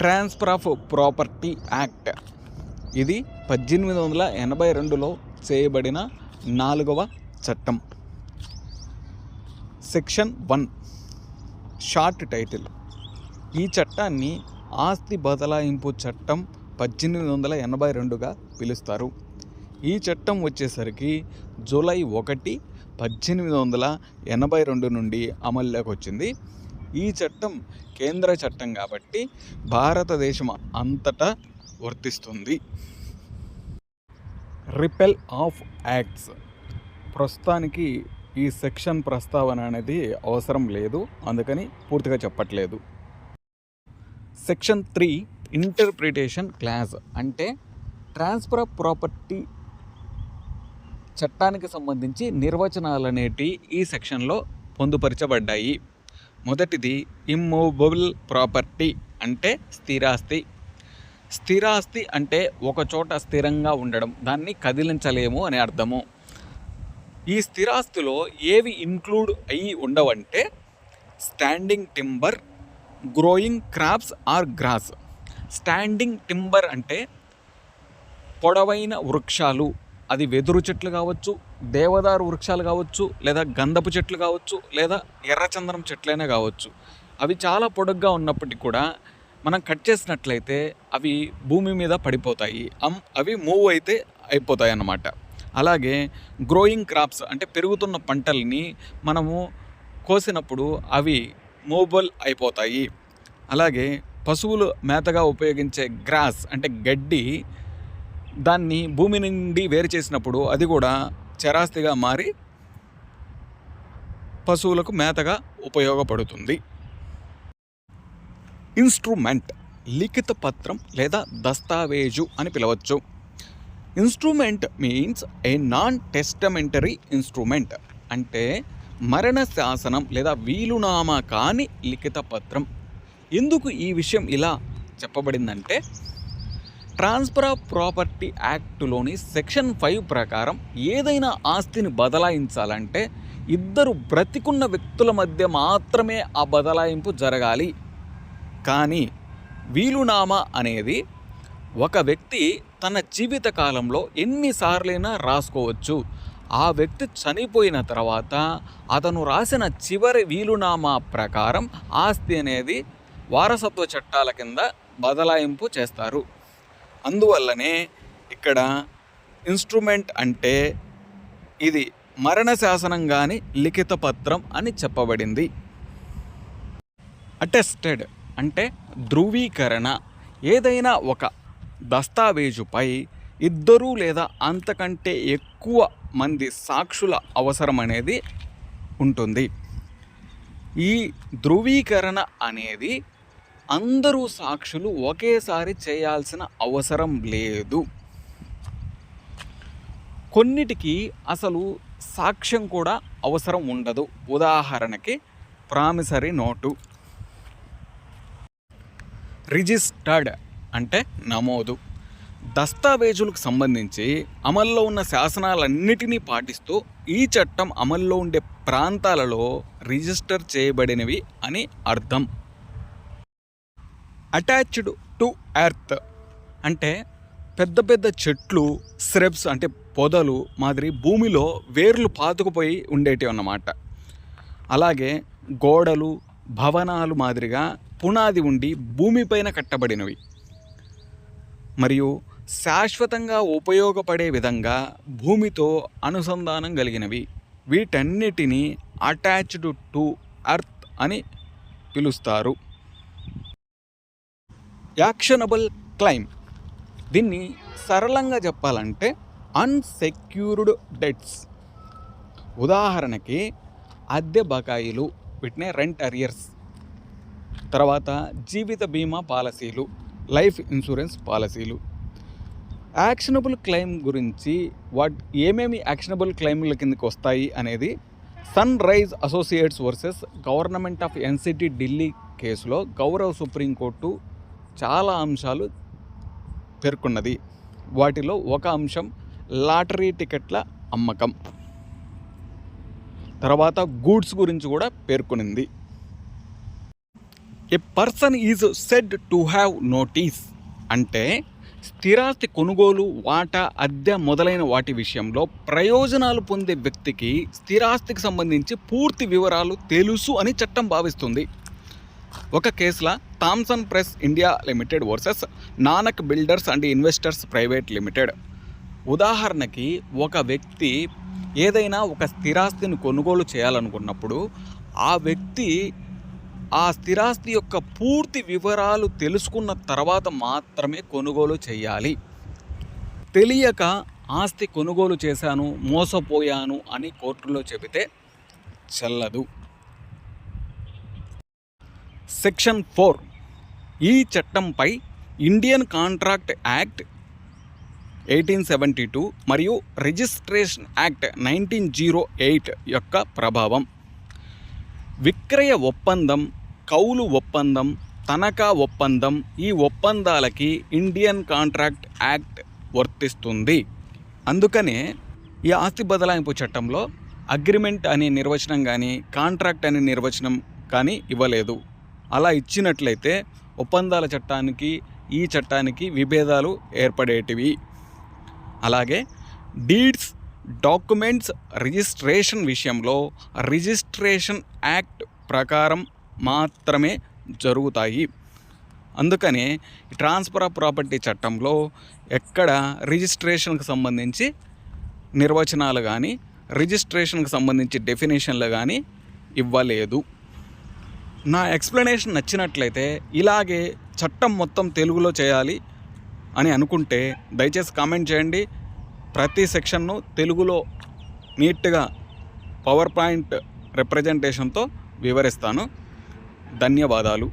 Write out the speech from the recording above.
Transfer of property act ఇది పద్దెనిమిది వందల ఎనభై రెండులో చేయబడిన నాలుగవ చట్టం. సెక్షన్ వన్ షార్ట్ టైటిల్ ఈ చట్టాన్ని ఆస్తి బదలాయింపు చట్టం పద్దెనిమిది వందల ఎనభై రెండుగా పిలుస్తారు. ఈ చట్టం వచ్చేసరికి జూలై ఒకటి పద్దెనిమిది వందల ఎనభై రెండు నుండి అమల్లోకి వచ్చింది. ఈ చట్టం కేంద్ర చట్టం కాబట్టి భారతదేశం అంతటా వర్తిస్తుంది. Repeal of acts. ప్రస్తుతానికి ఈ సెక్షన్ ప్రస్తావన అనేది అవసరం లేదు. అందుకని పూర్తిగా చెప్పట్లేదు. సెక్షన్ త్రీ ఇంటర్ప్రిటేషన్ క్లాస్ అంటే ట్రాన్స్ఫర్ ఆఫ్ ప్రాపర్టీ చట్టానికి సంబంధించి నిర్వచనాలు అనేటివి ఈ సెక్షన్లో పొందుపరచబడ్డాయి. మొదటిది ఇమ్మూవబుల్ ప్రాపర్టీ అంటే స్థిరాస్తి. స్థిరాస్తి అంటే ఒక చోట స్థిరంగా ఉండడం దాన్ని కదిలించలేము అని అర్థము. ఈ స్థిరాస్తిలో ఏవి ఇన్క్లూడ్ అయ్యి ఉండవంటే standing timber growing crops or grass standing timber అంటే పొడవైన వృక్షాలు అది వెదురు చెట్లు కావచ్చు దేవదారు వృక్షాలు కావచ్చు లేదా గంధపు చెట్లు కావచ్చు లేదా ఎర్రచందనం చెట్లైనా కావచ్చు అవి చాలా పొడుగ్గా ఉన్నప్పటికీ కూడా మనం కట్ చేసినట్లయితే అవి భూమి మీద పడిపోతాయి. అమ్ అవి మూవ్ అయితే అయిపోతాయి అన్నమాట. అలాగే గ్రోయింగ్ క్రాప్స్ అంటే పెరుగుతున్న పంటల్ని మనము కోసినప్పుడు అవి మూవబుల్ అయిపోతాయి. అలాగే పశువులు మేతగా ఉపయోగించే గ్రాస్ అంటే గడ్డి దాన్ని భూమి నుండి వేరు చేసినప్పుడు అది కూడా చరాస్తిగా మారి పశువులకు మేతగా ఉపయోగపడుతుంది. ఇన్స్ట్రుమెంట్ లిఖిత పత్రం లేదా దస్తావేజు అని పిలవచ్చు. Instrument means a non testamentary instrument అంటే మరణ శాసనం లేదా వీలునామా కాని లిఖిత పత్రం. ఎందుకు ఈ విషయం ఇలా చెప్పబడిందంటే ట్రాన్స్ఫర్ ఆఫ్ ప్రాపర్టీ యాక్టులోని సెక్షన్ ఫైవ్ ప్రకారం ఏదైనా ఆస్తిని బదలాయించాలంటే ఇద్దరు బ్రతికున్న వ్యక్తుల మధ్య మాత్రమే ఆ బదలాయింపు జరగాలి. కానీ వీలునామా అనేది ఒక వ్యక్తి తన జీవిత కాలంలో ఎన్నిసార్లైనా రాసుకోవచ్చు. ఆ వ్యక్తి చనిపోయిన తర్వాత అతను రాసిన చివరి వీలునామా ప్రకారం ఆస్తి అనేది వారసత్వ చట్టాల కింద బదలాయింపు చేస్తారు. అందువల్లనే ఇక్కడ ఇన్స్ట్రుమెంట్ అంటే ఇది మరణ శాసనం కానీ లిఖిత పత్రం అని చెప్పబడింది. అటెస్టెడ్ అంటే ధృవీకరణ. ఏదైనా ఒక దస్తావేజుపై ఇద్దరు లేదా అంతకంటే ఎక్కువ మంది సాక్షుల అవసరం అనేది ఉంటుంది. ఈ ధృవీకరణ అనేది అందరూ సాక్షులు ఒకేసారి చేయాల్సిన అవసరం లేదు. కొన్నిటికి అసలు సాక్ష్యం కూడా అవసరం ఉండదు. ఉదాహరణకి ప్రామిసరీ నోటు. రిజిస్టర్డ్ అంటే నమోదు. దస్తావేజులకు సంబంధించి అమల్లో ఉన్న శాసనాలన్నిటినీ పాటిస్తూ ఈ చట్టం అమల్లో ఉండే ప్రాంతాలలో రిజిస్టర్ చేయబడినవి అని అర్థం. Attached to earth. అంటే పెద్ద పెద్ద చెట్లు స్రెబ్స్ అంటే పొదలు మాదిరి భూమిలో వేర్లు పాతుకుపోయి ఉండేటివి అన్నమాట. అలాగే గోడలు భవనాలు మాదిరిగా పునాది ఉండి భూమిపైన కట్టబడినవి. మరియు శాశ్వతంగా ఉపయోగపడే విధంగా భూమితో అనుసంధానం కలిగినవి. వీటన్నిటినీ అటాచ్డ్ టు అర్త్ అని పిలుస్తారు. Actionable claim. దీన్ని సరళంగా చెప్పాలంటే అన్సెక్యూర్డ్ డెట్స్. ఉదాహరణకి అద్దె బకాయిలు వీటినే రెంట్ అరియర్స్. తర్వాత జీవిత బీమా పాలసీలు లైఫ్ ఇన్సూరెన్స్ పాలసీలు. యాక్షనబుల్ క్లెయిమ్ గురించి వాట్ ఏమేమి యాక్షనబుల్ క్లెయిమ్ల కిందకి వస్తాయి అనేది sunrise associates versus government of NCT Delhi కేసులో గౌరవ సుప్రీంకోర్టు చాలా అంశాలు పేర్కొన్నది. వాటిలో ఒక అంశం లాటరీ టికెట్ల అమ్మకం. తర్వాత గూడ్స్ గురించి కూడా పేర్కొనింది. A person is said to have notice అంటే స్థిరాస్తి కొనుగోలు వాటా అద్దె మొదలైన వాటి విషయంలో ప్రయోజనాలు పొందే వ్యక్తికి స్థిరాస్తికి సంబంధించి పూర్తి వివరాలు తెలుసు అని చట్టం భావిస్తుంది. ఒక కేసులో Thomson press India limited versus Nanak builders and investors private limited. ఉదాహరణకి ఒక వ్యక్తి ఏదైనా ఒక స్థిరాస్తిని కొనుగోలు చేయాలనుకున్నప్పుడు ఆ వ్యక్తి ఆ స్థిరాస్తి యొక్క పూర్తి వివరాలు తెలుసుకున్న తర్వాత మాత్రమే కొనుగోలు చేయాలి. తెలియక ఆస్తి కొనుగోలు చేశాను మోసపోయాను అని కోర్టులో చెబితే చెల్లదు. Section four. ఈ చట్టంపై Indian contract act eighteen seventy two మరియు registration act nineteen zero eight యొక్క ప్రభావం. విక్రయ ఒప్పందం కౌలు ఒప్పందం తనఖా ఒప్పందం ఈ ఒప్పందాలకి ఇండియన్ కాంట్రాక్ట్ యాక్ట్ వర్తిస్తుంది. అందుకనే ఈ ఆస్తి బదలాయింపు చట్టంలో అగ్రిమెంట్ అనే నిర్వచనం కానీ కాంట్రాక్ట్ అనే నిర్వచనం కానీ ఇవ్వలేదు. అలా ఇచ్చినట్లయితే ఒప్పందాల చట్టానికి ఈ చట్టానికి విభేదాలు ఏర్పడేటివి. అలాగే డీడ్స్ డాక్యుమెంట్స్ రిజిస్ట్రేషన్ విషయంలో రిజిస్ట్రేషన్ యాక్ట్ ప్రకారం మాత్రమే జరుగుతాయి. అందుకనే ట్రాన్స్ఫర్ ఆఫ్ ప్రాపర్టీ చట్టంలో ఎక్కడ రిజిస్ట్రేషన్కి సంబంధించి నిర్వచనాలు కానీ రిజిస్ట్రేషన్కి సంబంధించి డెఫినేషన్లు కానీ ఇవ్వలేదు. నా ఎక్స్ప్లెనేషన్ నచ్చినట్లయితే ఇలాగే చట్టం మొత్తం తెలుగులో చేయాలి అని అనుకుంటే దయచేసి కామెంట్ చేయండి. ప్రతి సెక్షన్ను తెలుగులో నీట్గా పవర్ పాయింట్ రిప్రజెంటేషన్తో వివరిస్తాను. ధన్యవాదాలు.